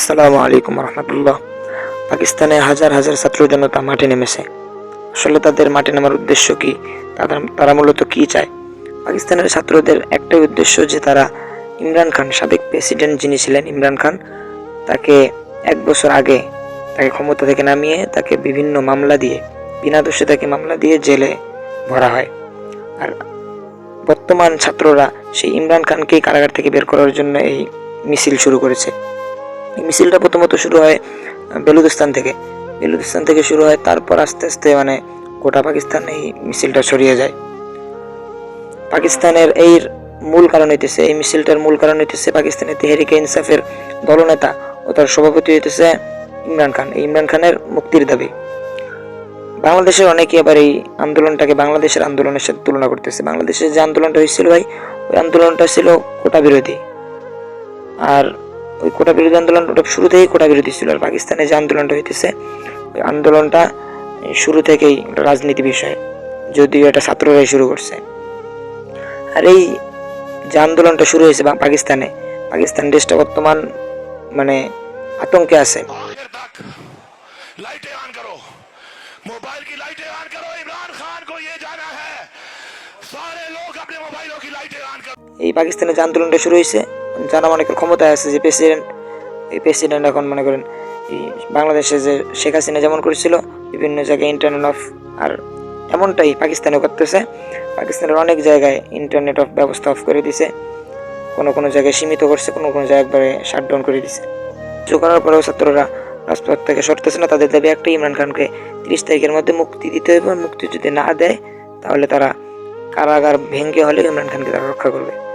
আসসালামু আলাইকুম রহমতুল্লাহ। পাকিস্তানে হাজার হাজার ছাত্র জনতা মাঠে নেমেছে। আসলে তাদের মাঠে নামার উদ্দেশ্য কি? তাদের, তারা মূলত কি চায়? পাকিস্তানের ছাত্রদের একটাই উদ্দেশ্য যে তারা ইমরান খান, সাবেক প্রেসিডেন্ট যিনি ছিলেন ইমরান খান, তাকে এক বছর আগে তাকে ক্ষমতা থেকে নামিয়ে তাকে বিভিন্ন মামলা দিয়ে, বিনা দোষে তাকে মামলা দিয়ে জেলে ভরা হয়। আর বর্তমান ছাত্ররা সেই ইমরান খানকেই কারাগার থেকে বের করার জন্য এই মিছিল শুরু করেছে। মিছিলটা প্রথমত শুরু হয় বেলুচিস্তান থেকে। বেলুচিস্তান থেকে শুরু হয়, তারপর আস্তে আস্তে মানে গোটা পাকিস্তান এই মিছিলটা ছড়িয়ে যায়। পাকিস্তানের এই মূল কারণ হইতেছে, এই মিছিলটার মূল কারণ হইতেছে পাকিস্তানের তেহরিকে ইনসাফের দলনেতা ও তার সভাপতি হইতেছে ইমরান খান। এই ইমরান খানের মুক্তির দাবি। বাংলাদেশের অনেকে আবার এই আন্দোলনটাকে বাংলাদেশের আন্দোলনের সাথে তুলনা করতেছে। বাংলাদেশের যে আন্দোলনটা হয়েছিল ভাই, ওই আন্দোলনটা ছিল কোটা বিরোধী। আর ওই কোটা বিরোধী আন্দোলন ওটা শুরু থেকেই কোটা বিরোধী ছিল আর পাকিস্তানে যে আন্দোলনটা হইতেছে ওই আন্দোলনটা শুরু থেকেই একটা রাজনীতি বিষয় যদিও এটা ছাত্ররাই শুরু করছে আর এই যে আন্দোলনটা শুরু হয়েছে বা- পাকিস্তানে পাকিস্তান দেশটা বর্তমান মানে আতঙ্কে আছে आखिर तक लाइटें ऑन करो मोबाइल की लाइटें ऑन करो इमरान खान को ये जाना है सारे लोग এই পাকিস্তানের যে আন্দোলনটা শুরু হয়েছে যারা মনে করেন ক্ষমতায় আছে যে প্রেসিডেন্ট এই প্রেসিডেন্ট এখন মনে করেন এই বাংলাদেশে যে শেখ হাসিনা যেমন করেছিল, বিভিন্ন জায়গায় ইন্টারনেট অফ আর এমনটাই পাকিস্তানে করতেছে। পাকিস্তানের অনেক জায়গায় ইন্টারনেট অফ ব্যবস্থা অফ করে দিছে। কোনো কোনো জায়গায় সীমিত করছে, কোনো কোনো জায়গায় একবারে শাটডাউন করে দিছে। কিছু করার পরেও ছাত্ররা রাজপথ থেকে সরতেছে না। তাদের দাবি একটাই, ইমরান খানকে তিরিশ তারিখের মধ্যে মুক্তি দিতে হবে। মুক্তি যদি না দেয়, তাহলে তারা কারাগার ভেঙে হলে ইমরান খানকে তারা রক্ষা করবে।